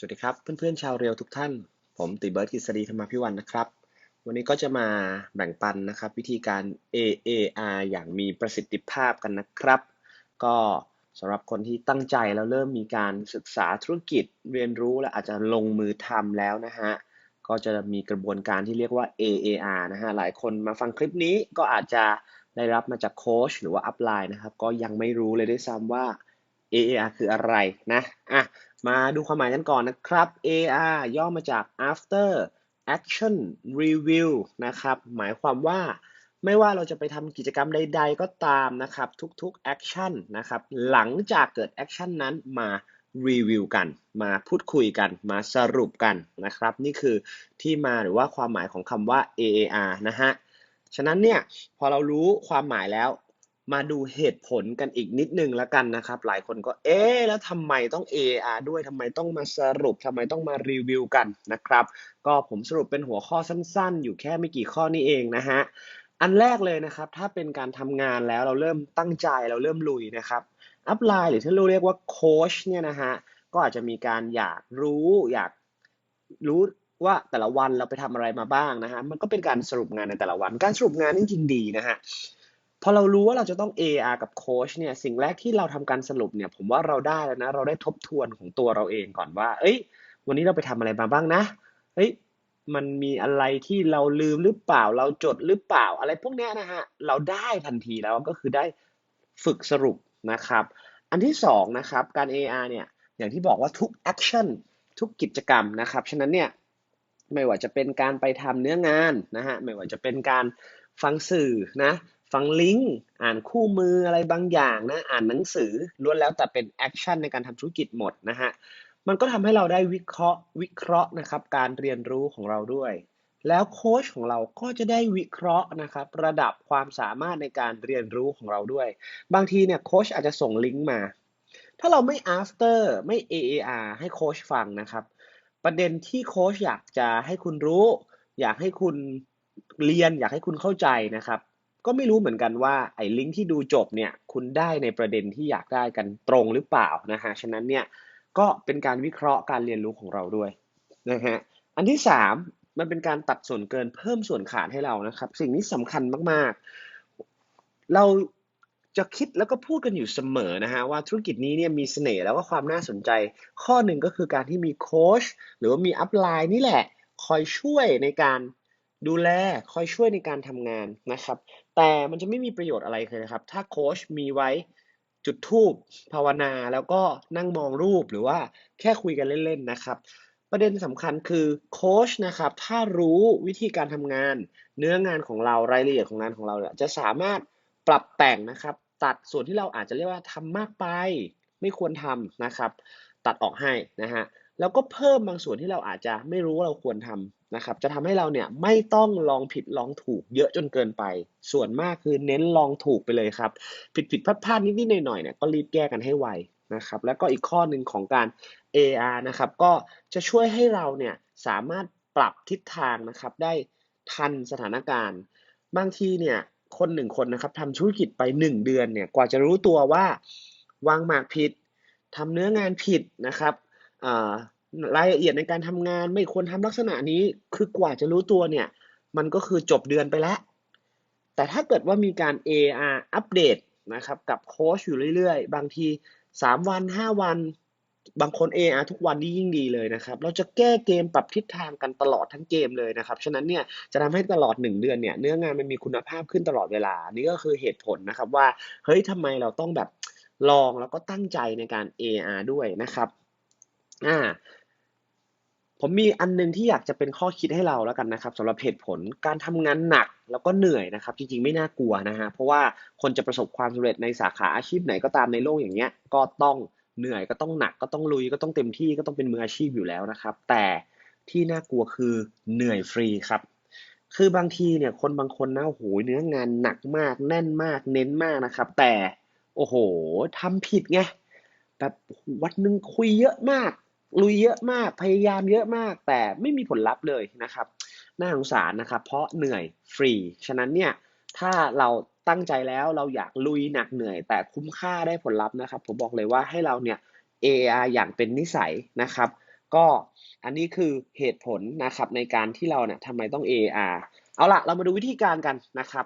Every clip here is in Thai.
สวัสดีครับ เพื่อนๆชาวเรียวทุกท่าน ผมติเบิร์ตกฤษฎีธรรมพิวันนะครับ วันนี้ก็จะมาแบ่งปันนะครับ วิธีการ AAR อย่างมีประสิทธิภาพกันนะครับ ก็สำหรับคนที่ตั้งใจแล้วเริ่มมีการศึกษาธุรกิจเรียนรู้และอาจจะลงมือทำแล้วนะฮะก็จะมีกระบวนการที่เรียกว่า AAR นะฮะหลายคนมาฟังคลิปนี้ก็อาจจะได้รับมาจากโค้ชหรือว่าอัพไลน์นะครับ ก็ยังไม่รู้เลยด้วยซ้ำว่า AAR คืออะไรนะอะมาดูความหมายกันก่อนนะครับ AR ย่อมาจาก after action review นะครับ หมายความว่าไม่ว่าเราจะไปทำกิจกรรมใด ๆ ก็ตามนะครับทุกๆ action นะครับหลังจากเกิด action นั้นมารีวิวกัน มาพูดคุยกัน มาสรุปกันนะครับ นี่คือที่มาหรือว่าความหมายของคำว่า AAR นะฮะ ฉะนั้นเนี่ยพอเรารู้ความหมายแล้ว มาดูเหตุผลกันอีกนิดนึงแล้วกันนะครับ หลายคนก็เอ๊แล้วทำไมต้อง AR ด้วยทำไมต้องมาสรุปทำไมต้องมารีวิวกันนะครับ ก็ผมสรุปเป็นหัวข้อสั้นๆ อยู่แค่ไม่กี่ข้อนี้เองนะฮะอันแรกเลยนะครับ ถ้าเป็นการทำงานแล้วเราเริ่มตั้งใจเราเริ่มลุยนะครับอัพไลน์หรือที่เราเรียกว่าโค้ชเนี่ยนะฮะก็อาจจะมีการอยากรู้อยากรู้ว่าแต่ละวันเราไปทำอะไรมาบ้างนะฮะ มันก็เป็นการสรุปงานในแต่ละวัน การสรุปงานนี่จริงดีนะฮะ พอเรารู้ว่าเราจะต้อง AR กับโค้ชเนี่ยสิ่งแรกที่เราทำการสรุปเนี่ยผมว่าเราได้แล้วนะเราได้ทบทวนของตัวเราเองก่อนว่า เอ้ย วันนี้เราไปทำอะไรมาบ้างนะเฮ้ยมันมีอะไรที่เราลืมหรือเปล่า เราจดหรือเปล่า อะไรพวกนี้นะฮะเราได้ทันทีแล้วก็คือได้ฝึกสรุปนะครับ อันที่สองนะครับการ AR เนี่ยอย่างที่บอกว่าทุกแอคชั่นทุกกิจกรรมนะครับฉะนั้นเนี่ยไม่ว่าจะเป็นการไปทำเนื้องานนะฮะไม่ว่าจะเป็นการฟังสื่อนะ ฟังลิงก์อ่านคู่มืออะไรบางอย่างนะอ่านหนังสือล้วนแล้วแต่เป็นแอคชั่นในการทำธุรกิจหมดนะฮะมันก็ทำให้เราได้วิเคราะห์วิเคราะห์นะครับการเรียนรู้ของเราด้วย แล้วโค้ชของเราก็จะได้วิเคราะห์นะครับระดับความสามารถในการเรียนรู้ของเราด้วย บางทีเนี่ยโค้ชอาจจะส่งลิงก์มา ถ้าเราไม่ after ไม่ AAR ให้โค้ชฟังนะครับ ประเด็นที่โค้ชอยากจะให้คุณรู้ อยากให้คุณเรียนอยากให้คุณเข้าใจนะครับ ก็ไม่รู้เหมือนกันว่าไอ้ลิงก์ที่ดูจบเนี่ยคุณได้ในประเด็นที่อยากได้กันตรงหรือเปล่านะฮะฉะนั้นเนี่ยก็เป็นการวิเคราะห์การเรียนรู้ของเราด้วยนะฮะอันที่สามมันเป็นการตัดส่วนเกินเพิ่มส่วนขาดให้เรานะครับ สิ่งนี้สำคัญมากๆ เราจะคิดแล้วก็พูดกันอยู่เสมอนะฮะว่าธุรกิจนี้เนี่ยมีเสน่ห์แล้วก็ความน่าสนใจ ข้อหนึ่งก็คือการที่มีโค้ชหรือว่ามีอัพไลน์นี่แหละ คอยช่วยในการดูแลคอยช่วยในการทำงานนะครับ แต่มันจะไม่มีประโยชน์อะไรเลยนะครับ ถ้าโค้ชมีไว้จุดทูบภาวนาแล้วก็นั่งมองรูปหรือว่าแค่คุยกันเล่นๆนะครับ ประเด็นสำคัญคือโค้ชนะครับ ถ้ารู้วิธีการทำงาน เนื้องานของเรารายละเอียดของงานของเราจะสามารถปรับแต่งนะครับ ตัดส่วนที่เราอาจจะเรียกว่าทำมากไป ไม่ควรทำนะครับ ตัดออกให้นะฮะแล้วก็เพิ่มบางส่วนที่เราอาจจะไม่รู้ว่าเราควรทำ นะครับจะทำให้เราเนี่ยไม่ต้องลองผิดลองถูกเยอะจนเกินไป ส่วนมากคือเน้นลองถูกไปเลยครับ ผิดผิดพลาดพลาดนิดๆหน่อยๆเนี่ยก็รีบแก้กันให้ไวนะครับแล้วก็อีกข้อหนึ่งของการ AR นะครับก็จะช่วยให้เราเนี่ยสามารถปรับทิศทางนะครับได้ทันสถานการณ์ บางทีเนี่ยคนหนึ่งคนนะครับทำธุรกิจไป 1 เดือนเนี่ยกว่าจะรู้ตัวว่าวางหมากผิดทำเนื้องานผิดนะครับ รายละเอียดในการทำงานไม่ควรทำลักษณะนี้ คือกว่าจะรู้ตัวเนี่ย มันก็คือจบเดือนไปแล้ว แต่ถ้าเกิดว่ามีการ AR อัปเดตนะครับกับโค้ชอยู่เรื่อยๆ บางที 3 วัน 5 วัน บางคน AR ทุกวันนี่ยิ่งดีเลยนะครับ เราจะแก้เกมปรับทิศทางกันตลอดทั้งเกมเลยนะครับ ฉะนั้นเนี่ยจะทำให้ตลอด 1 เดือนเนี่ยเนื้องานมันมีคุณภาพขึ้นตลอดเวลา นี่ก็คือเหตุผลนะครับว่าเฮ้ยทำไมเราต้องแบบลองแล้วก็ตั้งใจในการ AR ด้วยนะครับอ่า ผมมีอันนึงที่อยากจะเป็นข้อคิดให้เราแล้วกันนะครับสำหรับเหตุผลการทำงานหนักแล้วก็เหนื่อยนะครับ จริงๆไม่น่ากลัวนะฮะเพราะว่าคนจะประสบความสำเร็จในสาขาอาชีพไหนก็ตามในโลกอย่างเงี้ย ก็ต้องเหนื่อยก็ต้องหนักก็ต้องลุยก็ต้องเต็มที่ก็ต้องเป็นมืออาชีพอยู่แล้วนะครับ แต่ที่น่ากลัวคือเหนื่อยฟรีครับ คือบางทีเนี่ยคนบางคนนะโอ้โหเนื้องานหนักมาก แน่นมากเน้นมากนะครับ แต่โอ้โหทำผิดไงแบบวันหนึ่งคุยเยอะมาก ลุยเยอะมากพยายามเยอะมาก แต่ไม่มีผลลัพธ์เลยนะครับน่าสงสารนะครับ เพราะเหนื่อยฟรีฉะนั้นเนี่ยถ้าเราตั้งใจแล้วเราอยากลุยหนักเหนื่อย แต่คุ้มค่าได้ผลลัพธ์นะครับ ผมบอกเลยว่าให้เราเนี่ย AR อย่างเป็นนิสัยนะครับ ก็อันนี้คือเหตุผลนะครับในการที่เราเนี่ยทำไมต้อง AR เอาละเรามาดูวิธีการกันนะครับ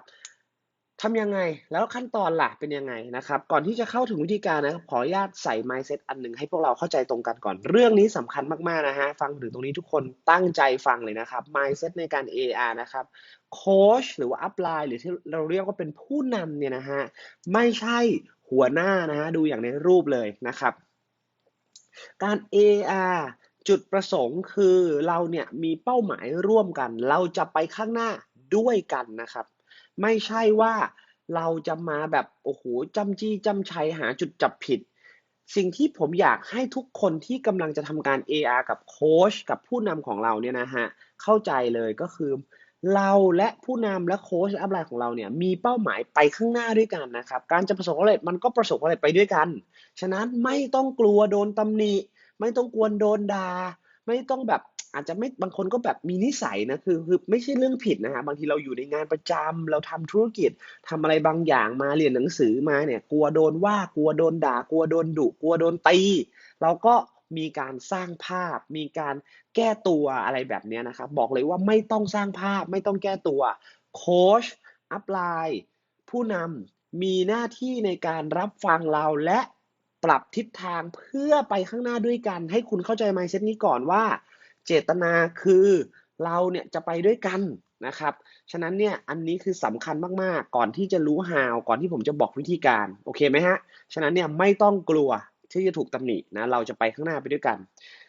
ทำยังไง แล้วขั้นตอนล่ะเป็นยังไงนะครับ ก่อนที่จะเข้าถึงวิธีการนะขออนุญาตใส่ mindset อันหนึ่งให้พวกเราเข้าใจตรงกันก่อน เรื่องนี้สำคัญมากๆนะฮะ ฟังถึงตรงนี้ทุกคนตั้งใจฟังเลยนะครับ mindset ในการ AR นะครับโค้ชหรือว่า upline หรือที่เราเรียกว่าเป็นผู้นำเนี่ยนะฮะ ไม่ใช่หัวหน้านะฮะ ดูอย่างในรูปเลยนะครับ การ AR จุดประสงค์คือเราเนี่ยมีเป้าหมายร่วมกัน เราจะไปข้างหน้าด้วยกันนะครับ ไม่ใช่ว่าเราจะมาแบบโอ้โหจำจี้จำชัยหาจุดจับผิด สิ่งที่ผมอยากให้ทุกคนที่กำลังจะทำการ AR กับโค้ชกับผู้นำของเราเนี่ยนะฮะเข้าใจเลยก็คือเราและผู้นำและโค้ชอัพไลน์ของเราเนี่ยมีเป้าหมายไปข้างหน้าด้วยกันนะครับ การจะประสบความสำเร็จมันก็ประสบความสำเร็จไปด้วยกัน ฉะนั้นไม่ต้องกลัวโดนตำหนิ ไม่ต้องกวนโดนด่าไม่ต้องแบบ อาจจะไม่บางคนก็แบบมีนิสัยนะคือคือไม่ใช่เรื่องผิดนะฮะบางทีเราอยู่ในงานประจำเราทำธุรกิจทำอะไรบางอย่างมาเรียนหนังสือมาเนี่ย กลัวโดนว่ากลัวโดนด่ากลัวโดนดุกลัวโดนตีเราก็มีการสร้างภาพ มีการแก้ตัวอะไรแบบนี้นะครับ บอกเลยว่าไม่ต้องสร้างภาพไม่ต้องแก้ตัวโค้ชอัพไลน์ผู้นำมีหน้าที่ในการรับฟังเราและปรับทิศทางเพื่อไปข้างหน้าด้วยกัน ให้คุณเข้าใจ mindset นี้ก่อนว่า เจตนาคือเราเนี่ยจะไปด้วยกันนะครับ ฉะนั้นเนี่ยอันนี้คือสำคัญมากๆ ก่อนที่จะรู้ how ก่อนที่ผมจะบอกวิธีการ โอเคไหมฮะ ฉะนั้นเนี่ยไม่ต้องกลัวที่จะถูกตำหนินะ เราจะไปข้างหน้าไปด้วยกัน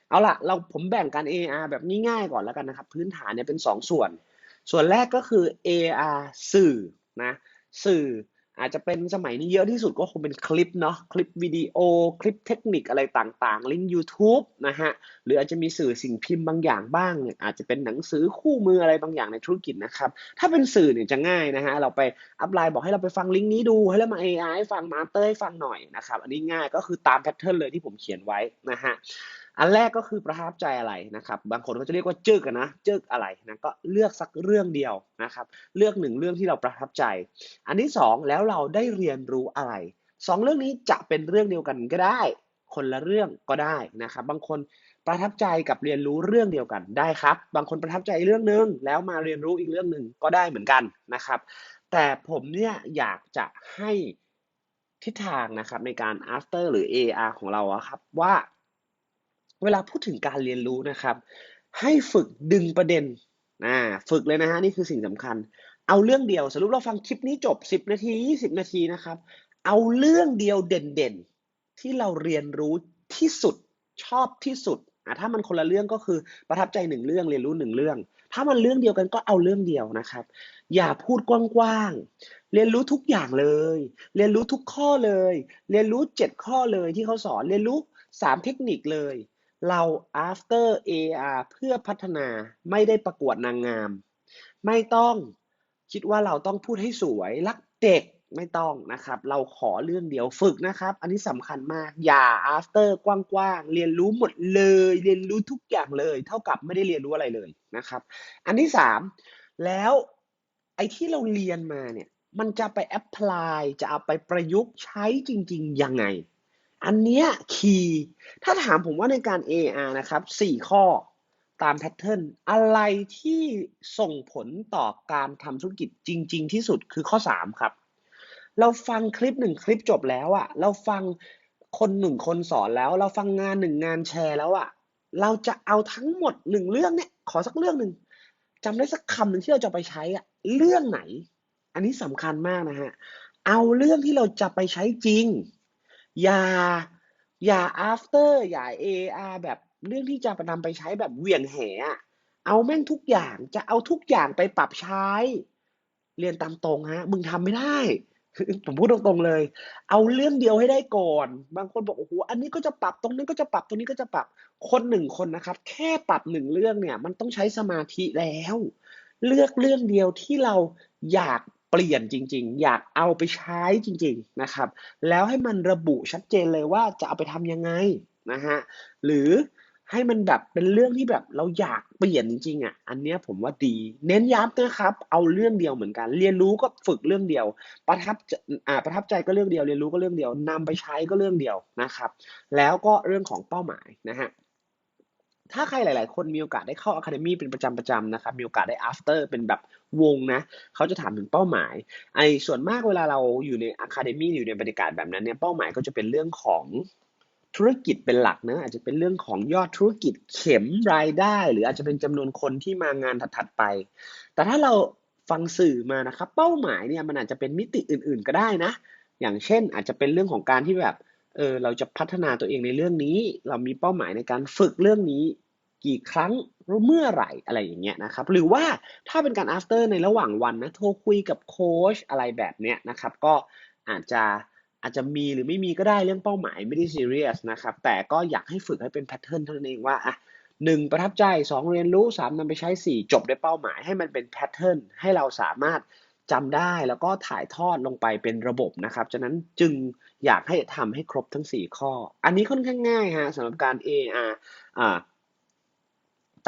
เอาล่ะ เราผมแบ่งการ AR แบบง่ายๆก่อนแล้วกันนะครับ พื้นฐานเนี่ยเป็น 2 ส่วน ส่วนแรกก็คือ AR สื่อนะ สื่อ อาจจะเป็นสมัยนี้เยอะที่สุดก็คงเป็นคลิปเนาะคลิปวิดีโอคลิปเทคนิคอะไรต่างๆ ลิงก์ YouTube นะฮะหรืออาจจะมีสื่อสิ่งพิมพ์บางอย่างบ้างเนี่ยอาจจะเป็นหนังสือคู่มืออะไรบางอย่างในธุรกิจนะครับ ถ้าเป็นสื่อเนี่ยจะง่ายนะฮะเราไปอัพไลน์บอกให้เราไปฟังลิงก์นี้ดูให้เรามา AI ให้ฟังมาเตอร์ให้ฟังหน่อยนะครับอันนี้ง่ายก็คือตามแพทเทิร์นเลยที่ผมเขียนไว้นะฮะ อันแรกก็คือประทับใจอะไรนะครับ บางคนก็จะเรียกว่าจึกนะจึกอะไรนะก็เลือกสักเรื่องเดียวนะครับ เลือกหนึ่งเรื่องที่เราประทับใจ อันที่สองแล้วเราได้เรียนรู้อะไรสองเรื่องนี้จะเป็นเรื่องเดียวกันก็ได้ คนละเรื่องก็ได้นะครับ บางคนประทับใจกับเรียนรู้เรื่องเดียวกันได้ครับ บางคนประทับใจเรื่องหนึ่งแล้วมาเรียนรู้อีกเรื่องหนึ่งก็ได้เหมือนกันนะครับ แต่ผมเนี่ยอยากจะให้ทิศทางนะครับในการ after หรือ AR ของเราครับว่า เวลาพูดถึงการเรียนรู้นะครับ ให้ฝึกดึงประเด็นอ่าฝึกเลยนะฮะนี่คือสิ่งสำคัญ เอาเรื่องเดียวสรุปเราฟังคลิปนี้จบ 10 นาที 20 นาทีนะครับ เอาเรื่องเดียวเด่นๆ ที่เราเรียนรู้ที่สุดชอบที่สุดอ่าถ้ามันคนละเรื่องก็คือประทับใจหนึ่งเรื่องเรียนรู้หนึ่งเรื่อง ถ้ามันเรื่องเดียวกันก็เอาเรื่องเดียวนะครับ อย่าพูดกว้างๆเรียนรู้ทุกอย่างเลย เรียนรู้ทุกข้อเลย เรียนรู้ 7 ข้อเลยที่เขาสอนเรียนรู้ 3 เทคนิคเลย เรา after AR เพื่อพัฒนาไม่ได้ประกวดนางงาม ไม่ต้องคิดว่าเราต้องพูดให้สวยรักเด็กไม่ต้องนะครับ เราขอเรื่องเดียวฝึกนะครับ อันนี้สำคัญมาก อย่า after กว้างๆ เรียนรู้หมดเลย เรียนรู้ทุกอย่างเลย เท่ากับไม่ได้เรียนรู้อะไรเลยนะครับ อันที่สามแล้วไอ้ที่เราเรียนมาเนี่ย มันจะไป apply จะเอาไปประยุกต์ใช้จริง ๆ ยังไง อันเนี้ยคีย์ถ้าถามผมว่าในการ AR นะครับสี่ข้อตามแพทเทิร์นอะไรที่ส่งผลต่อการทำธุรกิจจริง ๆ ที่สุดคือข้อ3ครับ เราฟังคลิปหนึ่งคลิปจบแล้วอะเราฟังคนหนึ่งคนสอนแล้ว เราฟังงานหนึ่งงานแชร์แล้วอะเราจะเอาทั้งหมดหนึ่งเรื่องเนี่ยขอสักเรื่องหนึ่งจำได้สักคำหนึ่งที่เราจะไปใช้อะเรื่องไหน อันนี้สำคัญมากนะฮะเอาเรื่องที่เราจะไปใช้จริง อย่า อย่า after อย่า AR แบบเรื่องที่จะนำไปใช้แบบเหวี่ยงแหเอาแม่งทุกอย่างจะเอาทุกอย่างไปปรับใช้ เรียนตามตรงฮะ มึงทำไม่ได้ผมพูดตรงๆเลย เอาเรื่องเดียวให้ได้ก่อน บางคนบอกโอ้โห อันนี้ก็จะปรับตรงนี้ก็จะปรับตรงนี้ก็จะปรับ คนหนึ่งคนนะครับ แค่ปรับหนึ่งเรื่องเนี่ย มันต้องใช้สมาธิแล้ว เลือกเรื่องเดียวที่เราอยาก เปลี่ยนจริง ๆ อยากเอาไปใช้จริง ๆนะครับ แล้วให้มันระบุชัดเจนเลยว่าจะเอาไปทำยังไงนะฮะหรือให้มันแบบเป็นเรื่องที่แบบเราอยากเปลี่ยนจริงๆอะ อันเนี้ยผมว่าดี เน้นย้ำนะครับ เอาเรื่องเดียวเหมือนกัน เรียนรู้ก็ฝึกเรื่องเดียว ประทับอ่าประทับใจก็เรื่องเดียว เรียนรู้ก็เรื่องเดียวนำไปใช้ก็เรื่องเดียวนะครับ แล้วก็เรื่องของเป้าหมายนะฮะ ถ้าใครหลาย ๆ คนมีโอกาสได้เข้า Academy เป็นประจำๆนะครับ มีโอกาสได้ after เป็นแบบวงนะ เขาจะถามถึงเป้าหมาย ไอ้ส่วนมากเวลาเราอยู่ใน Academy อยู่ในบรรยากาศแบบนั้นเนี่ย เป้าหมายก็จะเป็นเรื่องของธุรกิจเป็นหลักนะ อาจจะเป็นเรื่องของยอดธุรกิจเข็มรายได้ หรืออาจจะเป็นจำนวนคนที่มางานถัด ๆ ไป แต่ถ้าเราฟังสื่อมานะครับ เป้าหมายเนี่ยมันอาจจะเป็นมิติอื่น ๆ ก็ได้นะ อย่างเช่นอาจจะเป็นเรื่องของการที่แบบ เออเราจะพัฒนาตัวเองในเรื่องนี้ เรามีเป้าหมายในการฝึกเรื่องนี้ กี่ครั้งเมื่อไหร่อะไรอย่างเงี้ยนะครับ หรือว่าถ้าเป็นการ after ในระหว่างวันนะโทรคุยกับโค้ชอะไรแบบเนี้ยนะครับ ก็อาจจะอาจจะมีหรือไม่มีก็ได้เรื่องเป้าหมายไม่ได้ซีเรียสนะครับ แต่ก็อยากให้ฝึกให้เป็นแพทเทิร์นเท่านั้นเองว่าอะหนึ่งประทับใจสองเรียนรู้สามนำไปใช้สี่จบด้วยเป้าหมายให้มันเป็นแพทเทิร์นให้เราสามารถ จำได้แล้วก็ถ่ายทอดลงไปเป็นระบบนะครับ ฉะนั้นจึงอยากให้ทำให้ครบทั้ง 4 ข้อ อันนี้ค่อนข้างง่ายฮะสำหรับการ AR อ่า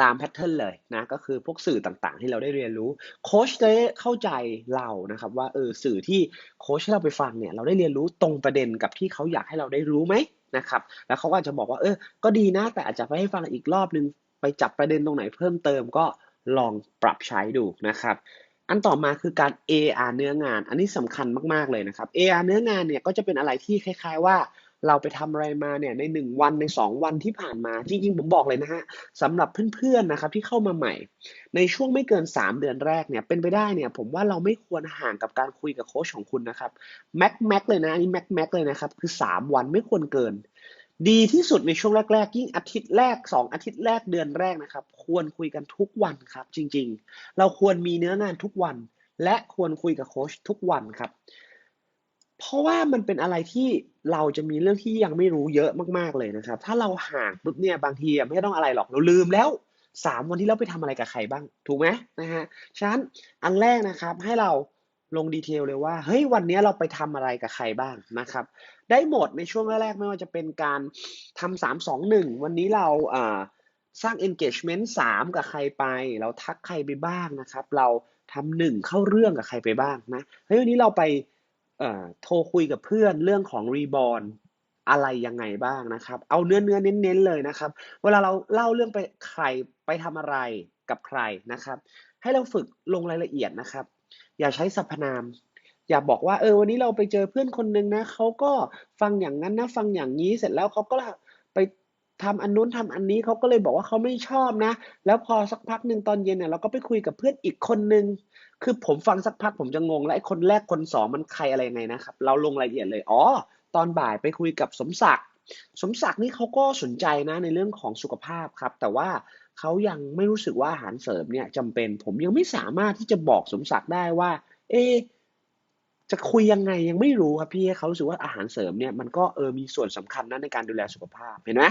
ตามแพทเทิร์นเลยนะก็คือพวกสื่อต่างๆ ที่เราได้เรียนรู้โค้ชจะได้เข้าใจเรานะครับว่าเออสื่อที่โค้ชเราไปฟังเนี่ยเราได้เรียนรู้ตรงประเด็นกับที่เขาอยากให้เราได้รู้ไหมนะครับแล้วเขาก็จะบอกว่าเออก็ดีนะ แต่อาจจะไปให้ฟังอีกรอบนึง ไปจับประเด็นตรงไหนเพิ่มเติมก็ลองปรับใช้ดูนะครับ อันต่อมาคือการ AR เนื้องาน อันนี้สำคัญมาก ๆ เลยนะครับ AR เนื้องานเนี่ยก็จะเป็นอะไรที่คล้าย ๆ ว่าเราไปทำอะไรมาเนี่ยใน 1 วันใน 2 วันที่ผ่านมา จริง ๆ ผมบอกเลยนะฮะสำหรับเพื่อนๆนะครับที่เข้ามาใหม่ ในช่วงไม่เกิน 3 เดือนแรกเนี่ยเป็นไปได้เนี่ยผมว่าเราไม่ควรห่างกับการคุยกับโค้ชของคุณนะครับแม็กแม็กเลยนะอันนี้แม็กแม็กเลยนะครับคือ 3 วันไม่ควรเกิน ดีที่สุดในช่วงแรก ๆ ยิ่งอาทิตย์แรก 2 อาทิตย์แรกเดือนแรกนะครับ ควรคุยกันทุกวันครับ จริง ๆ เราควรมีเนื้องานทุกวัน และควรคุยกับโค้ชทุกวันครับ เพราะว่ามันเป็นอะไรที่เราจะมีเรื่องที่ยังไม่รู้เยอะมากๆเลยนะครับ ถ้าเราห่างปุ๊บเนี่ยบางทีไม่ต้องอะไรหรอกเราลืมแล้วสามวันที่เราไปทำอะไรกับใครบ้าง ถูกไหมนะฮะฉะนั้นอันแรกนะครับให้เรา ลงดีเทลเลยว่าเฮ้ยวันนี้เราไปทำอะไรกับใครบ้างนะครับ ได้หมดในช่วงแรกๆไม่ว่าจะเป็นการทำสามสองหนึ่งวันนี้เราอ่าสร้าง engagement 3 กับใครไป เราทักใครไปบ้างนะครับ เราทำหนึ่งเข้าเรื่องกับใครไปบ้างนะเฮ้ยวันนี้เราไปโทรคุยกับเพื่อนเรื่องของรีบอลอะไรยังไงบ้างนะครับ เอาเนื้อเนื้อเน้นๆเลยนะครับ เวลาเราเล่าเรื่องไปใครไปทำอะไรกับใครนะครับ ให้เราฝึกลงรายละเอียดนะครับ อย่าใช้สรรพนาม อย่าบอกว่าเออวันนี้เราไปเจอเพื่อนคนนึงนะเขาก็ฟังอย่างนั้นนะฟังอย่างนี้เสร็จแล้วเขาก็ไปทำอันนู้นทำอันนี้เขาก็เลยบอกว่าเขาไม่ชอบนะ แล้วพอสักพักหนึ่งตอนเย็นเนี่ยเราก็ไปคุยกับเพื่อนอีกคนนึง คือผมฟังสักพักผมจะงงแล้วไอ้คนแรกคนสองมันใครอะไรยังไงนะครับ เราลงรายละเอียดเลย อ๋อ ตอนบ่ายไปคุยกับสมศักดิ์ สมศักดิ์นี่เขาก็สนใจนะในเรื่องของสุขภาพครับ แต่ว่า เขายังไม่รู้สึกว่าอาหารเสริมเนี่ยจำเป็น ผมยังไม่สามารถที่จะบอกสมศักดิ์ได้ว่า เอจะคุยยังไงยังไม่รู้ครับพี่เขารู้สึกว่าอาหารเสริมเนี่ยมันก็เออมีส่วนสำคัญนะในการดูแลสุขภาพเห็นไหม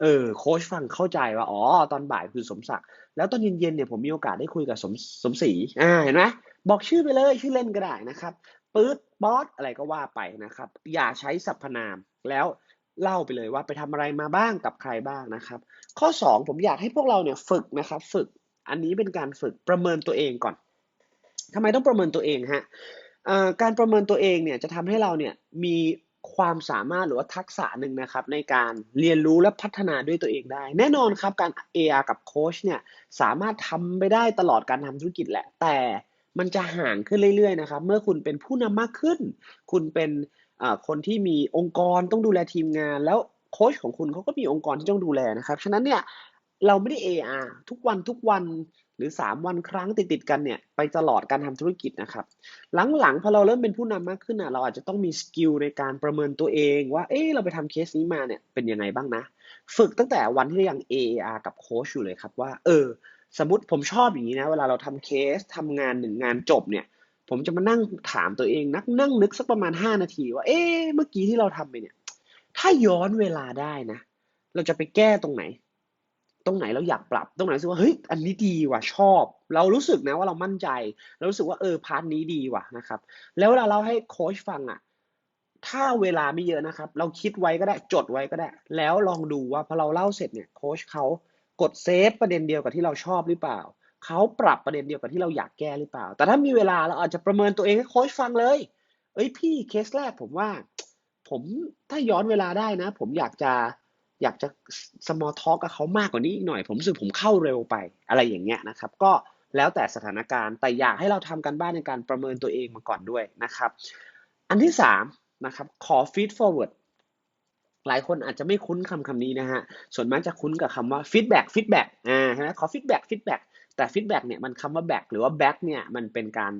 เออโค้ชฟังเข้าใจว่าอ๋อตอนบ่ายคือสมศักดิ์แล้วตอนเย็นๆเนี่ยผมมีโอกาสได้คุยกับสมสมศรีอ่าเห็นไหมบอกชื่อไปเลยชื่อเล่นก็ได้นะครับปื๊ดบอสอะไรก็ว่าไปนะครับ อย่าใช้สรรพนามแล้ว เล่าไปเลยว่าไปทำอะไรมาบ้างกับใครบ้างนะครับ ข้อ 2 ผมอยากให้พวกเราเนี่ยฝึกนะครับ ฝึกอันนี้เป็นการฝึกประเมินตัวเองก่อนทำไมต้องประเมินตัวเองฮะการประเมินตัวเองเนี่ยจะทำให้เราเนี่ยมีความสามารถหรือว่าทักษะหนึ่งนะครับ ในการเรียนรู้และพัฒนาด้วยตัวเองได้ แน่นอนครับการ AR กับโค้ชเนี่ยสามารถทำไปได้ตลอดการทำธุรกิจแหละแต่มันจะห่างขึ้นเรื่อยๆนะครับ เมื่อคุณเป็นผู้นำมากขึ้น คุณเป็น คนที่มีองค์กรต้องดูแลทีมงาน แล้วโค้ชของคุณเขาก็มีองค์กรที่ต้องดูแลนะครับฉะนั้นเนี่ยเราไม่ได้ AR ทุกวันทุกวันหรือ 3 วันครั้งติดๆกันเนี่ยไปตลอดการทำธุรกิจนะครับ หลังๆพอเราเริ่มเป็นผู้นำมากขึ้นอะเราอาจจะต้องมีสกิลในการประเมินตัวเองว่าเอ๊เราไปทำเคสนี้มาเนี่ยเป็นยังไงบ้างนะ ฝึกตั้งแต่วันที่ยัง AR กับโค้ชอยู่เลยครับว่า เออ สมมติผมชอบอย่างนี้นะ เวลาเราทำเคสทำงานหนึ่งงานจบเนี่ย ผมจะมานั่งถามตัวเองนักนั่งนึกสักประมาณ 5 นาทีว่า เอ๊เมื่อกี้ที่เราทำไปเนี่ย ถ้าย้อนเวลาได้นะ เราจะไปแก้ตรงไหน ตรงไหนเราอยากปรับ ตรงไหนรู้สึกว่าเฮ้ยอันนี้ดีว่ะชอบ เรารู้สึกนะว่าเรามั่นใจเรารู้สึกว่าเออพาร์ทนี้ดีว่ะนะครับ แล้วเวลาเราให้โค้ชฟังอะถ้าเวลาไม่เยอะนะครับ เราคิดไว้ก็ได้จดไว้ก็ได้ แล้วลองดูว่าพอเราเล่าเสร็จเนี่ยโค้ชเขากดเซฟประเด็นเดียวกับที่เราชอบหรือเปล่า เขาปรับประเด็นเดียวกับที่เราอยากแก้หรือเปล่า แต่ถ้ามีเวลาเราอาจจะประเมินตัวเองให้โค้ชฟังเลย เอ้ยพี่เคสแรกผมว่า ผมถ้าย้อนเวลาได้นะ ผมอยากจะอยากจะ small talk กับเขามากกว่านี้อีกหน่อย ผมรู้สึกผมเข้าเร็วไปอะไรอย่างเงี้ยนะครับ ก็แล้วแต่สถานการณ์แต่อยากให้เราทำกันบ้านในการประเมินตัวเองมาก่อนด้วยนะครับ อันที่สามนะครับขอ feed forward หลายคนอาจจะไม่คุ้นคำคำนี้นะฮะส่วนมากจะคุ้นกับคำว่า feedback feedback อ่าใช่ไหมขอ feedback feedback แต่ feedback เนี่ยมันคำว่า back หรือว่า back เนี่ยมันเป็นการ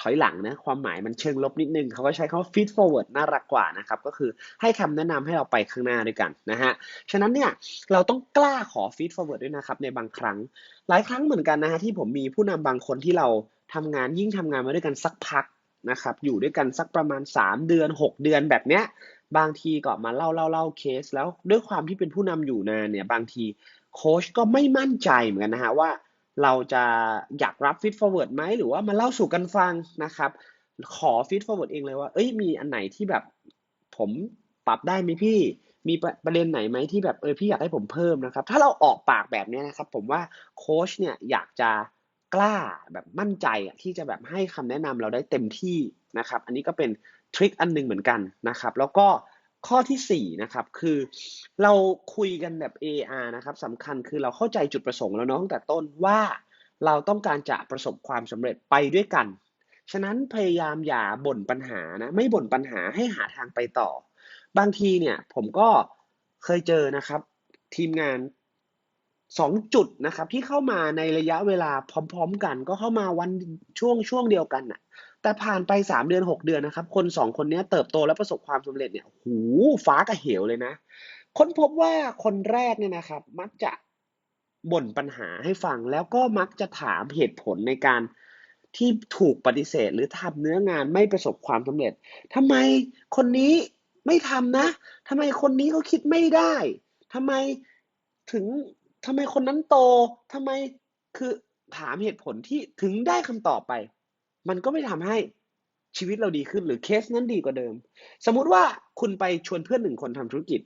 ถอยหลังนะความหมายมันเชิงลบนิดนึงเขาก็ใช้คำว่า feed forward น่ารักกว่านะครับก็คือให้คำแนะนำให้เราไปข้างหน้าด้วยกันนะฮะฉะนั้นเนี่ยเราต้องกล้าขอ feed forward ด้วยนะครับในบางครั้ง หลายครั้งเหมือนกันนะฮะที่ผมมีผู้นำบางคนที่เราทำงานยิ่งทำงานมาด้วยกันสักพักนะครับอยู่ด้วยกันสักประมาณ 3 เดือน 6 เดือนแบบเนี้ยบางทีก็มาเล่าเล่าเล่าเคส แล้วด้วยความที่เป็นผู้นำอยู่นานเนี่ยบางทีโค้ชก็ไม่มั่นใจเหมือนกันนะฮะว่า เราจะอยากรับฟีด forward ไหมหรือว่ามาเล่าสู่กันฟังนะครับ ขอฟีด forward เองเลยว่าเอ้ยมีอันไหนที่แบบผมปรับได้ไหมพี่มีประเด็นไหนไหมที่แบบเออพี่อยากให้ผมเพิ่มนะครับ ถ้าเราออกปากแบบนี้นะครับ ผมว่าโค้ชเนี่ยอยากจะกล้าแบบมั่นใจที่จะแบบให้คำแนะนำเราได้เต็มที่นะครับ อันนี้ก็เป็นทริคอันหนึงเหมือนกันนะครับ แล้วก็ ข้อที่สี่นะครับคือเราคุยกันแบบ AR นะครับสำคัญคือเราเข้าใจจุดประสงค์แล้วเนาะตั้งแต่ต้นว่าเราต้องการจะประสบความสำเร็จไปด้วยกัน ฉะนั้นพยายามอย่าบ่นปัญหานะไม่บ่นปัญหาให้หาทางไปต่อ บางทีเนี่ยผมก็เคยเจอนะครับทีมงานสองจุดนะครับที่เข้ามาในระยะเวลาพร้อม ๆ กัน ก็เข้ามาวันช่วงช่วงเดียวกันนะ แต่ผ่านไปสามเดือนหกเดือนนะครับ คนสองคนนี้เติบโตและประสบความสำเร็จเนี่ยหูฟ้ากับเหวเลยนะ ค้นพบว่าคนแรกเนี่ยนะครับ มักจะบ่นปัญหาให้ฟังแล้วก็มักจะถามเหตุผลในการที่ถูกปฏิเสธ หรือทำเนื้องานไม่ประสบความสำเร็จทำไมคนนี้ไม่ทำนะทำไมคนนี้เขาคิดไม่ได้ทำไมถึงทำไมคนนั้นโตทำไมคือถามเหตุผลที่ถึงได้คำตอบไป มันก็ไม่ทำให้ชีวิตเราดีขึ้นหรือเคสนั้นดีกว่าเดิม สมมุติว่าคุณไปชวนเพื่อนหนึ่งคนทำธุรกิจ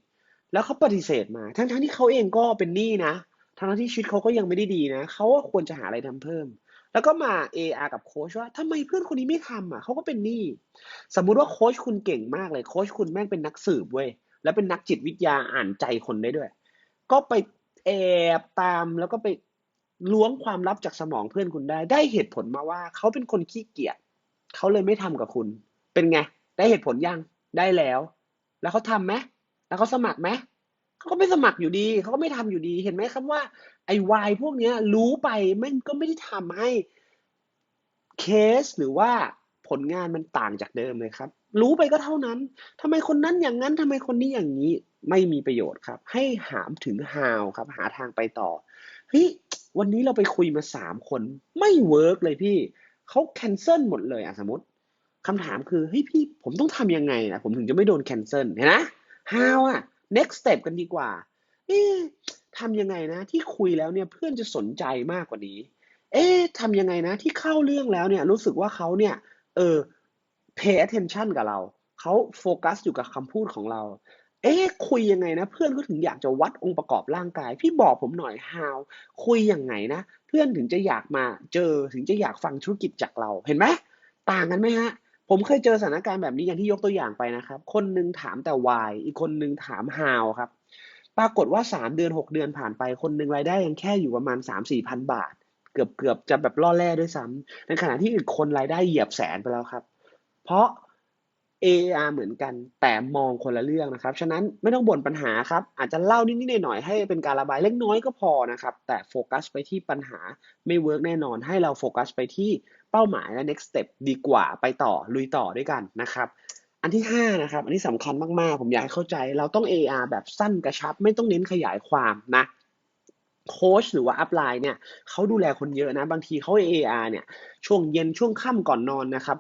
แล้วเขาปฏิเสธมา ทั้งๆที่เขาเองก็เป็นหนี้นะทั้งที่ชีวิตเขาก็ยังไม่ได้ดีนะเขาก็ควรจะหาอะไรทำเพิ่ม แล้วก็มา AR กับโค้ชว่าทำไมเพื่อนคนนี้ไม่ทำอะเขาก็เป็นหนี้สมมุติว่าโค้ชคุณเก่งมากเลยโค้ชคุณแม่งเป็นนักสืบเว้ยแล้วเป็นนักจิตวิทยาอ่านใจคนได้ด้วย ก็ไปแอบตามแล้วก็ไป ล้วงความลับจากสมองเพื่อนคุณได้ ได้เหตุผลมาว่าเขาเป็นคนขี้เกียจเขาเลยไม่ทำกับคุณ เป็นไง ได้เหตุผลยัง ได้แล้ว แล้วเขาทำไหมแล้วเขาสมัครไหมเขาก็ไม่สมัครอยู่ดี เขาก็ไม่ทำอยู่ดี เห็นไหมครับว่า ไอ้วายพวกเนี้ย รู้ไปม่งก็ไม่ได้ทำให้เคสหรือว่าผลงานมันต่างจากเดิมเลยครับ รู้ไปก็เท่านั้นทำไมคนนั้นอย่างนั้นทำไมคนนี้อย่างนี้ ไม่มีประโยชน์ครับ ให้หามถึง how ครับ หาทางไปต่อ เฮ้ย วันนี้เราไปคุยมาสามคนไม่เวิร์กเลยพี่เขาแคนเซิลหมดเลยอะสมมติคำถามคือเฮ้ยพี่ผมต้องทำยังไงนะผมถึงจะไม่โดนแคนเซิลเห็นนะ how อะ next step กันดีกว่าเอ๊ะทำยังไงนะ ที่คุยแล้วเนี่ยเพื่อนจะสนใจมากกว่านี้ เอ๊ะทำยังไงนะที่เข้าเรื่องแล้วเนี่ยรู้สึกว่าเขาเนี่ยเออ pay attention กับเรา เขาโฟกัสอยู่กับคำพูดของเรา เอ๊ะคุยยังไงนะ เพื่อนก็ถึงอยากจะวัดองค์ประกอบร่างกาย พี่บอกผมหน่อย how คุยยังไงนะ เพื่อนถึงจะอยากมาเจอถึงจะอยากฟังธุรกิจจากเราเห็นไหมต่างกันไหมฮะ ผมเคยเจอสถานการณ์แบบนี้อย่างที่ยกตัวอย่างไปนะครับ คนหนึ่งถามแต่ why อีกคนหนึ่งถาม how ครับ ปรากฏว่าสามเดือนหกเดือนผ่านไปคนหนึ่งรายได้ยังแค่อยู่ประมาณสามสี่พันบาท เกือบเกือบจะแบบล่อแร่ด้วยซ้ำในขณะที่อีกคนรายได้เหยียบแสนไปแล้วครับ เพราะ AR เหมือนกัน แต่มองคนละเรื่องนะครับ ฉะนั้นไม่ต้องบ่นปัญหาครับ อาจจะเล่านิดๆหน่อยๆให้เป็นการระบายเล็กน้อยก็พอนะครับ แต่โฟกัสไปที่ปัญหาไม่เวิร์กแน่นอน ให้เราโฟกัสไปที่เป้าหมายและ next step ดีกว่าไปต่อลุยต่อด้วยกันนะครับ อันที่ห้านะครับ อันนี้สำคัญมากๆ ผมอยากให้เข้าใจ เราต้อง AR แบบสั้นกระชับ ไม่ต้องเน้นขยายความนะโค้ชหรือว่าอัพไลน์เนี่ยเขาดูแลคนเยอะนะ บางทีเขา AR เนี่ยช่วงเย็นช่วงค่ำก่อนนอนนะครับ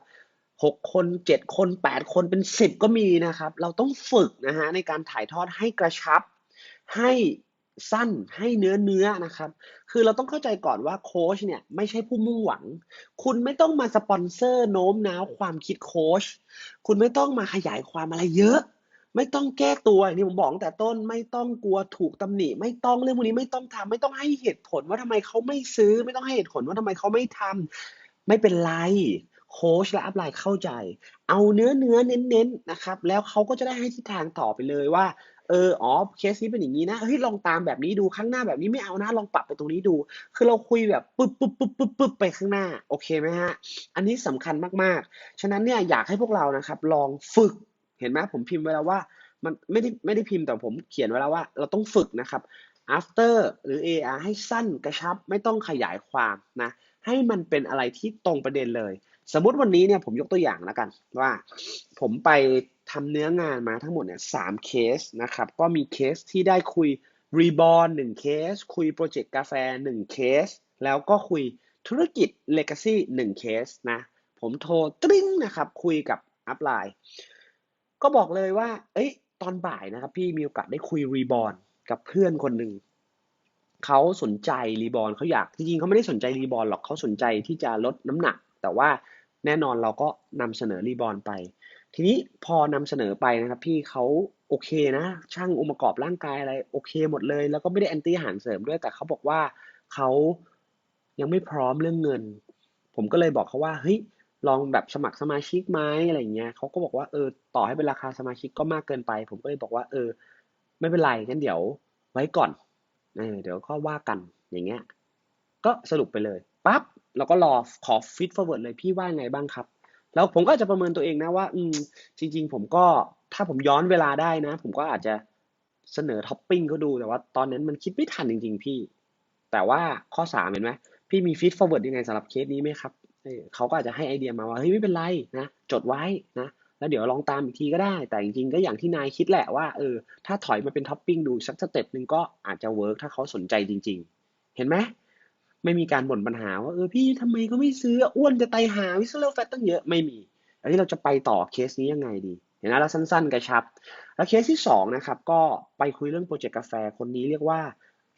หกคนเจ็ดคนแปดคนเป็นสิบก็มีนะครับ เราต้องฝึกนะฮะในการถ่ายทอดให้กระชับ ให้สั้นให้เนื้อเนื้อนะครับ คือเราต้องเข้าใจก่อนว่าโค้ชเนี่ยไม่ใช่ผู้มุ่งหวัง คุณไม่ต้องมาสปอนเซอร์โน้มน้าวความคิดโค้ชคุณไม่ต้องมาขยายความอะไรเยอะ ไม่ต้องแก้ตัวอย่างที่ผมบอกตั้งแต่ต้นไม่ต้องกลัวถูกตำหนิ ไม่ต้องเรื่องพวกนี้ไม่ต้องทำไม่ต้องให้เหตุผลว่าทำไมเขาไม่ซื้อ ไม่ต้องให้เหตุผลว่าทำไมเขาไม่ทำไม่เป็นไร โค้ชและอัพไลน์เข้าใจ เอาเนื้อเนื้อเน้นๆนะครับ แล้วเขาก็จะได้ให้ทิศทางต่อไปเลยว่า เออ อ๋อ เคสนี้เป็นอย่างนี้นะ เฮ้ย ลองตามแบบนี้ดู ข้างหน้าแบบนี้ไม่เอานะ ลองปรับไปตรงนี้ดู คือเราคุยแบบปึ๊บปึ๊บปึ๊บปึ๊บปึ๊บไปข้างหน้า โอเคไหมฮะ อันนี้สำคัญมากๆ ฉะนั้นเนี่ยอยากให้พวกเรานะครับ ลองฝึก เห็นไหมผมพิมพ์ไว้แล้วว่า มันไม่ได้ไม่ได้พิมพ์แต่ผมเขียนไว้แล้วว่า เราต้องฝึกนะครับ after หรือ AR ให้สั้นกระชับ ไม่ต้องขยายความนะ ให้มันเป็นอะไรที่ตรงประเด็นเลย สมมติวันนี้เนี่ยผมยกตัวอย่างแล้วกันว่าผมไปทำเนื้องานมาทั้งหมดเนี่ยสามเคสนะครับ ก็มีเคสที่ได้คุยรีบอลหนึ่งเคส คุยโปรเจกต์กาแฟหนึ่งเคส แล้วก็คุยธุรกิจ Legacy หนึ่งเคสนะ ผมโทรตริ้งนะครับ คุยกับอัพไลน์ก็บอกเลยว่า เอ้ย ตอนบ่ายนะครับพี่มีโอกาสได้คุยรีบอลกับเพื่อนคนหนึ่งเขาสนใจรีบอลเขาอยากจริงๆเขาไม่ได้สนใจรีบอลหรอกเขาสนใจที่จะลดน้ำหนัก แต่ว่าแน่นอนเราก็นำเสนอรีบอลไป ทีนี้พอนำเสนอไปนะครับ พี่เขาโอเคนะ ช่างองค์ประกอบร่างกายอะไรโอเคหมดเลย แล้วก็ไม่ได้แอนตี้อาหารเสริมด้วยแต่เขาบอกว่าเขายังไม่พร้อมเรื่องเงิน ผมก็เลยบอกเขาว่าเฮ้ยลองแบบสมัครสมาชิกไหมอะไรเงี้ยเขาก็บอกว่าเออต่อให้เป็นราคาสมาชิกก็มากเกินไป ผมก็เลยบอกว่าเออ ไม่เป็นไรงั้นเดี๋ยวไว้ก่อนเออเดี๋ยวก็ว่ากันอย่างเงี้ย ก็สรุปไปเลยปั๊บ เราก็รอขอฟีดฟอร์เวิร์ดเลยพี่ว่าไงบ้างครับ แล้วผมก็จะประเมินตัวเองนะว่า อืม จริง ๆ ผมก็ถ้าผมย้อนเวลาได้นะ ผมก็อาจจะเสนอท็อปปิ้งเขาดูแต่ว่าตอนนั้นมันคิดไม่ทันจริง ๆ พี่ แต่ว่าข้อสามเห็นไหมพี่มีฟีดฟอร์เวิร์ดยังไงสำหรับเคสนี้ไหมครับเขาก็อาจจะให้ไอเดียมาว่าเฮ้ยไม่เป็นไรนะจดไว้นะแล้วเดี๋ยวลองตามอีกทีก็ได้ แต่จริงๆก็อย่างที่นายคิดแหละว่าเออถ้าถอยมาเป็นท็อปปิ้งดูสักสเต็ปหนึ่งก็อาจจะเวิร์กถ้าเขาสนใจจริง ๆ เห็นไหม ไม่มีการบ่นปัญหาว่าเออพี่ทำไมเขาไม่ซื้ออ้วนจะไตหาวิสเลอร์แฟตตั้งเยอะไม่มีอันนี้เราจะไปต่อเคสนี้ยังไงดีเห็นไหมแล้วสั้นๆกระชับ แล้วเคสที่2นะครับก็ไปคุยเรื่องโปรเจกต์กาแฟคนนี้เรียกว่า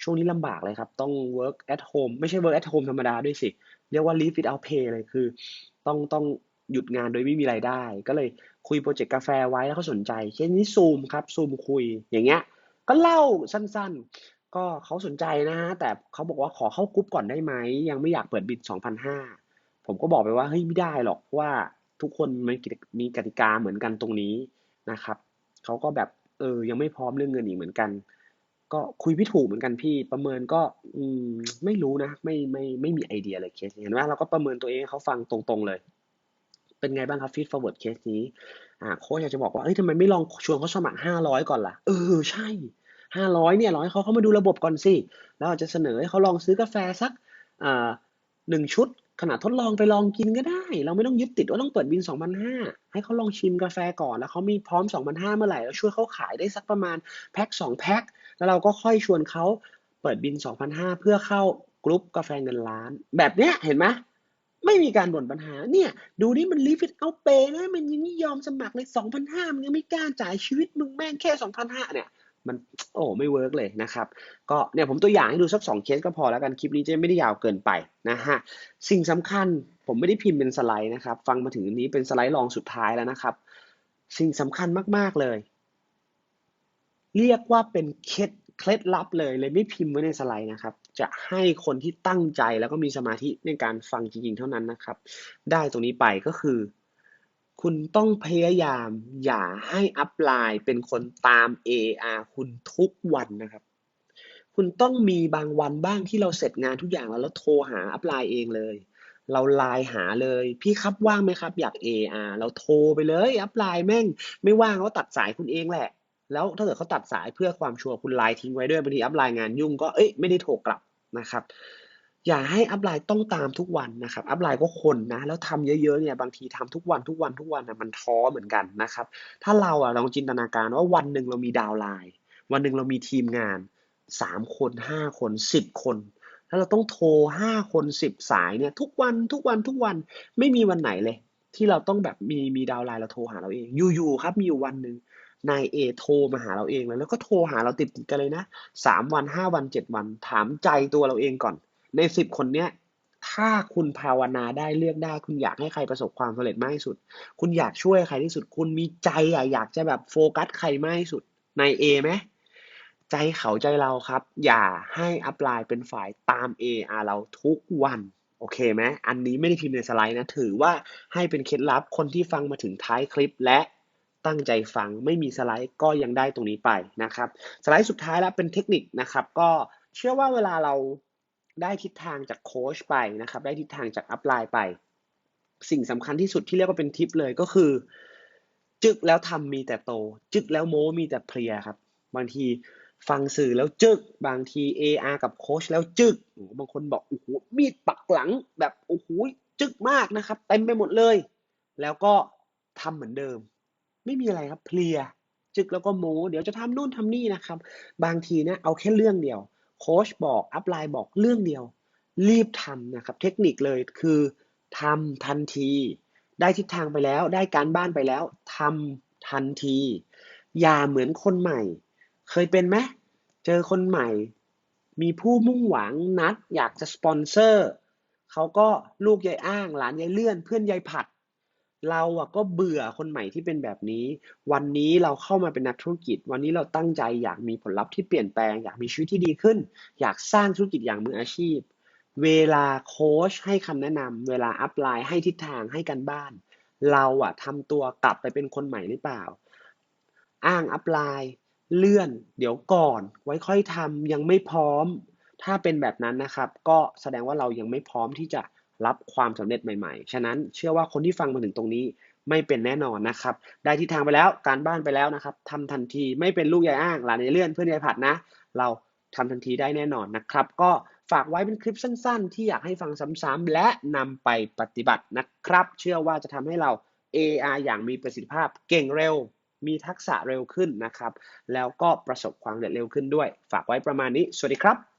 ช่วงนี้ลำบากเลยครับ ต้อง work at home ไม่ใช่ work at home ธรรมดาด้วยสิ เรียกว่า leave without pay เลยคือ ต้องต้องหยุดงานโดยไม่มีรายได้ ก็เลยคุยโปรเจกต์กาแฟไว้แล้วเขาสนใจ เช่นนี้ซูมครับซูมคุยอย่างเงี้ย ก็เล่าสั้นๆ ก็เขาสนใจนะฮะแต่เขาบอกว่าขอเข้ากรุ๊ปก่อนได้ไหม ยังไม่อยากเปิดบิด2,500ผมก็บอกไปว่าเฮ้ยไม่ได้หรอกว่าทุกคนมีมีกติกาเหมือนกันตรงนี้นะครับเขาก็แบบเออยังไม่พร้อมเรื่องเงินอีกเหมือนกัน ก็คุยไม่ถูกเหมือนกันพี่ประเมินก็อืมไม่รู้นะ ไม่ไม่ไม่มีไอเดียเลยเคสเห็นไหมเราก็ประเมินตัวเองเขาฟังตรงๆเลย เป็นไงบ้างครับฟีดฟอร์เวิร์ดเคสนี้อ่าโค้ชอยากจะบอกว่าเอ้ยทำไมไม่ลองชวนเขาสมัครห้าร้อยก่อนล่ะเออใช่ ห้าร้อยเนี่ยร้อยเขาเข้ามาดูระบบก่อนสิแล้วอาจจะเสนอให้เขาลองซื้อกาแฟสักหนึ่งชุดขนาดทดลองไปลองกินก็ได้ เราไม่ต้องยึดติดว่าต้องเปิดบิน2,500ให้เขาลองชิมกาแฟก่อนแล้วเขามีพร้อม2,500เมื่อไหร่แล้วช่วยเขาขายได้สักประมาณแพ็ค2แพ็คแล้วเราก็ค่อยชวนเขาเปิดบิน2,500เพื่อเข้ากลุ่มกาแฟเงินล้าน แบบเนี้ยเห็นไหมไม่มีการบ่นปัญหาเนี่ย ดูนี่มันลีฟิตเอาเปนะมันยังไม่ยอมสมัครเลย2,500มันยังไม่กล้าจ่ายชีวิตมึงแม่งแค่2,500เนี่ย มันโอ้ไม่เวิร์กเลยนะครับ ก็เนี่ยผมตัวอย่างให้ดูสักสองเคสก็พอแล้วกันคลิปนี้จะไม่ได้ยาวเกินไปนะฮะสิ่งสำคัญผมไม่ได้พิมพ์เป็นสไลด์นะครับ ฟังมาถึงนี้เป็นสไลด์รองสุดท้ายแล้วนะครับ สิ่งสำคัญมากๆเลย เรียกว่าเป็นเคล็ดเคล็ดลับเลยเลยไม่พิมพ์ไว้ในสไลด์นะครับ จะให้คนที่ตั้งใจแล้วก็มีสมาธิในการฟังจริงๆเท่านั้นนะครับ ได้ตรงนี้ไปก็คือ คุณต้องพยายามอย่าให้อัพไลน์เป็นคนตาม AR คุณทุกวันนะครับ คุณต้องมีบางวันบ้างที่เราเสร็จงานทุกอย่างแล้วแล้วโทรหาอัพไลน์เองเลย เราไลน์หาเลย พี่ครับว่างไหมครับ อยาก AR เราโทรไปเลย อัพไลน์แม่ง ไม่ว่างเขาตัดสายคุณเองแหละ แล้วถ้าเกิดเขาตัดสายเพื่อความชัวร์คุณไลน์ทิ้งไว้ด้วยบางทีอัพไลน์งานยุ่งก็เอ้ยไม่ได้โทรกลับนะครับ อย่าให้อัพไลน์ต้องตามทุกวันนะครับอัพไลน์ก็คนนะ แล้วทำเยอะๆเนี่ยบางทีทำทุกวันทุกวันทุกวันนะมันท้อเหมือนกันนะครับ ถ้าเราอะลองจินตนาการว่าวันหนึ่งเรามีดาวไลน์ วันหนึ่งเรามีทีมงานสามคนห้าคนสิบคน แล้วเราต้องโทรห้าคนสิบสายเนี่ยทุกวันทุกวันทุกวันไม่มีวันไหนเลย ที่เราต้องแบบมีมีดาวไลน์เราโทรหาเราเองอยู่ๆครับมีอยู่วันหนึ่งนายเอโทรมาหาเราเองเลยแล้วก็โทรหาเราติดกันเลยนะสามวันห้าวันเจ็ดวันถามใจตัวเราเองก่อน ในสิบคนเนี้ย ถ้าคุณภาวนาได้เลือกได้ คุณอยากให้ใครประสบความสำเร็จมากที่สุด คุณอยากช่วยใครที่สุด คุณมีใจอะอยากจะแบบโฟกัสใครมากที่สุดในเอไหมใจเขาใจเราครับ อย่าให้อัพไลน์เป็นฝ่ายตาม A อาเราทุกวันโอเคไหมอันนี้ไม่ได้พิมพ์ในสไลด์นะ ถือว่าให้เป็นเคล็ดลับคนที่ฟังมาถึงท้ายคลิปและตั้งใจฟังไม่มีสไลด์ก็ยังได้ตรงนี้ไปนะครับ สไลด์สุดท้ายแล้วเป็นเทคนิคนะครับ ก็เชื่อว่าเวลาเรา ได้ทิศทางจากโค้ชไปนะครับ ได้ทิศทางจากอัพไลน์ไป สิ่งสำคัญที่สุดที่เรียกว่าเป็นทิปเลยก็คือ จึกแล้วทำมีแต่โต จึกแล้วโม้มีแต่เพลียครับ บางทีฟังสื่อแล้วจึก บางที AR กับโค้ชแล้วจึก บางคนบอกโอ้โหมีดปักหลังแบบโอ้โหจึกมากนะครับเต็มไปหมดเลย แล้วก็ทำเหมือนเดิม ไม่มีอะไรครับเพลียจึกแล้วก็โม้เดี๋ยวจะทำนู่นทำนี่นะครับ บางทีนะเอาแค่เรื่องเดียว โค้ชบอกอัพไลน์บอกเรื่องเดียว รีบทำนะครับ เทคนิคเลยคือทำทันที ได้ทิศทางไปแล้ว ได้การบ้านไปแล้วทำทันที อย่าเหมือนคนใหม่ เคยเป็นไหมเจอคนใหม่ มีผู้มุ่งหวังนัด อยากจะสปอนเซอร์เขาก็ลูกยายอ้าง หลานยายเลื่อน เพื่อนยายผัด เราอะก็เบื่อคนใหม่ที่เป็นแบบนี้ วันนี้เราเข้ามาเป็นนักธุรกิจ วันนี้เราตั้งใจอยากมีผลลัพธ์ที่เปลี่ยนแปลง อยากมีชีวิตที่ดีขึ้น อยากสร้างธุรกิจอย่างมืออาชีพ เวลาโค้ชให้คำแนะนำเวลาอัพไลน์ให้ทิศทางให้กันบ้าน เราอะทำตัวกลับไปเป็นคนใหม่หรือเปล่า อ้างอัพไลน์เลื่อน เดี๋ยวก่อน ไว้ค่อยทำยังไม่พร้อม ถ้าเป็นแบบนั้นนะครับ ก็แสดงว่าเรายังไม่พร้อมที่จะ รับความสำเร็จใหม่ๆ ฉะนั้นเชื่อว่าคนที่ฟังมาถึงตรงนี้ไม่เป็นแน่นอนนะครับ ได้ทิศทางไปแล้วการบ้านไปแล้วนะครับทำทันทีไม่เป็นลูกยายอ้างหลานยายเลื่อนเพื่อนยายผัดนะ เราทำทันทีได้แน่นอนนะครับ ก็ฝากไว้เป็นคลิปสั้น ๆ ที่อยากให้ฟังซ้ำๆและนำไปปฏิบัตินะครับ เชื่อว่าจะทำให้เรา AR อย่างมีประสิทธิภาพเก่งเร็ว มีทักษะเร็วขึ้นนะครับ แล้วก็ประสบความสำเร็จเร็วขึ้นด้วย ฝากไว้ประมาณนี้ สวัสดีครับ